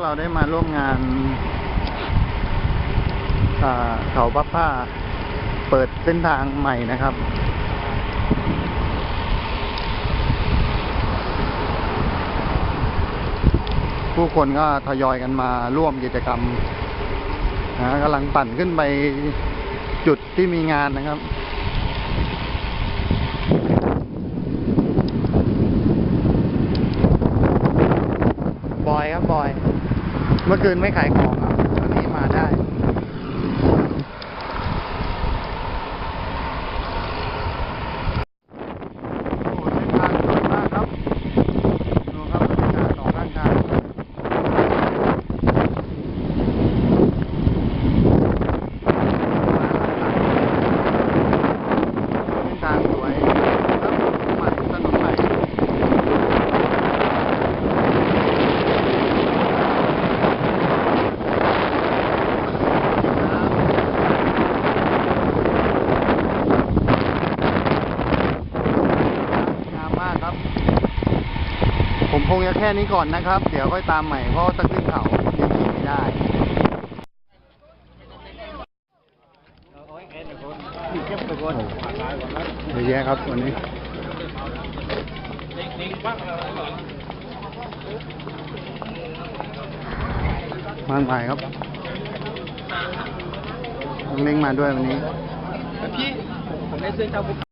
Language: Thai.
กเราได้มาร่วมงานาเขาพับผ้า เปิดเส้นทางใหม่นะครับ ผู้คนก็ทยอยกันมาร่วมกิจกรรมนะกำลังปั่นขึ้นไปจุดที่มีงานนะครับ บ อยครับบอย เมื่อคืนไม่ขายของครับวันนี้มาได้ โอ้โหเส้นทางสวยมากครับ ดูครับบรรยากาศสองข้างทางเส้นทางสวยครับใหม่ถนนใหม่ งามมากครับ ผมคงจะแค่นี้ก่อนนะครับ เดี๋ยวค่อยตามใหม่เพราะว่าจะขึ้นเขายังขี่ไม่ได้เยอะแยะครับวันนี้มากมายครับเล้งมาด้วยวันนี้พี่ผมได้เสื้อเจ้า